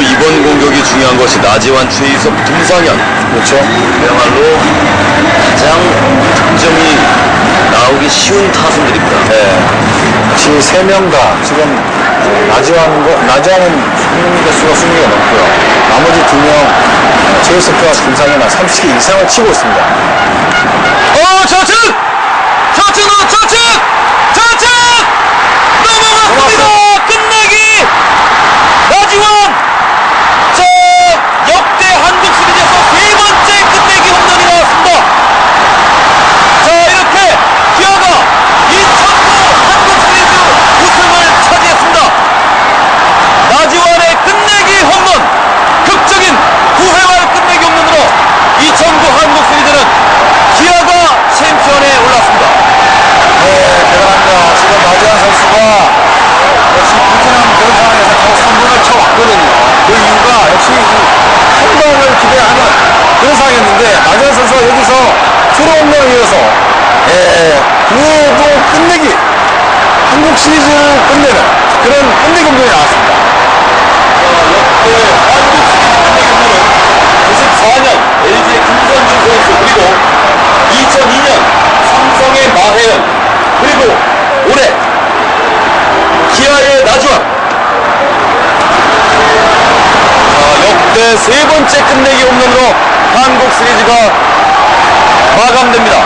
이번 공격이 중요한 것이 나지완, 최희섭, 김상현. 그렇죠. 그야말로 가장 득점이 나오기 쉬운 타선들입니다. 네. 역시 세명다 지금 나지완, 나지완은 승리 개수가 20개가 넘고요. 나머지 두 명, 제이스프와 김상현은 30개 이상을 치고 있습니다. 어, 좌측! 좌측, 어, 좌측! 좌측! 넘어갔습니다! 끝내기! 나지완! 자, 역대 한국 시리즈에서 세 번째 끝내기 홈런이 나왔습니다. 자, 이렇게 기아가 2009 한국 시리즈 우승을 차지했습니다. 나지완의 끝내기 홈런! 극적인 9회말 끝내기 홈런으로 2009 한국 시리즈는 기아가 챔피언에 올랐습니다. 네, 대단합니다. 지금 나지완 선수가 역시 불편한 그런 상황에서 계속 3분을 쳐왔거든요. 그 이유가 역시 한 방을 기대하는 그런 상황이었는데 나지완 선수가 여기서 트로 홈런을 이어서 예, 그도 끝내기 한국 시리즈를 끝내는 그런 끝내기 홈런이 나왔습니다. 한국 시리즈 끝내기 홈런은 94년 LG의 김선중 선수 그리고 2002년 삼성의 마혜연 그리고 올해 기아의 나주환 자, 역대 세 번째 끝내기 홈런으로 한국 시리즈가 마감됩니다.